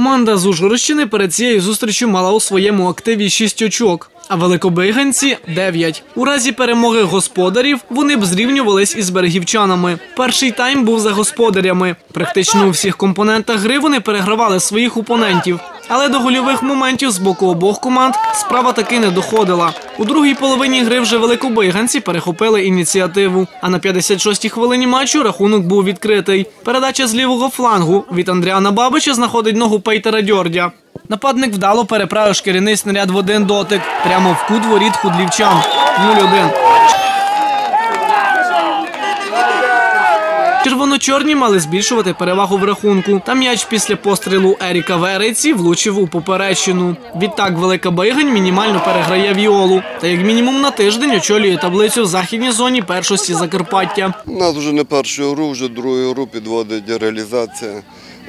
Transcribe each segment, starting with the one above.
Команда з Ужгородщини перед цією зустрічю мала у своєму активі 6 очок, а великобиганці 9. У разі перемоги господарів вони б зрівнювались із берегівчанами. Перший тайм був за господарями. Практично у всіх компонентах гри вони перегравали своїх опонентів. Але до гольових моментів з боку обох команд справа таки не доходила. У другій половині гри вже великобиганці перехопили ініціативу. А на 56-й хвилині матчу рахунок був відкритий. Передача з лівого флангу від Андріана Бабича знаходить ногу Пейтера Дьордя. Нападник вдало переправив шкіряний снаряд в один дотик прямо в кут воріт худлівчан. 0-1. Червоно-чорні мали збільшувати перевагу в рахунку. Та м'яч після пострілу Еріка Вереці влучив у поперечину. Відтак Велика Байгань мінімально переграє Віолу. Та як мінімум на тиждень очолює таблицю в західній зоні першості Закарпаття. У нас вже не першу гру, вже другу гру підводить реалізація.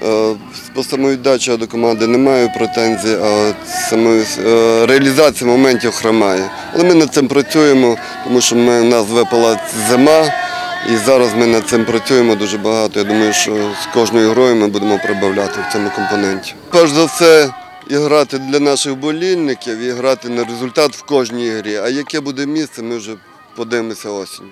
Е, По самовіддачі до команди немає претензій, а саме е, реалізація моментів хромає. Але ми над цим працюємо, тому що ми, нас випала зима, і зараз ми над цим працюємо дуже багато. Я думаю, що з кожною грою ми будемо прибавляти в цьому компоненті. Перш за все, і грати для наших болільників, і грати на результат в кожній грі. А яке буде місце, ми вже подивимося осінню.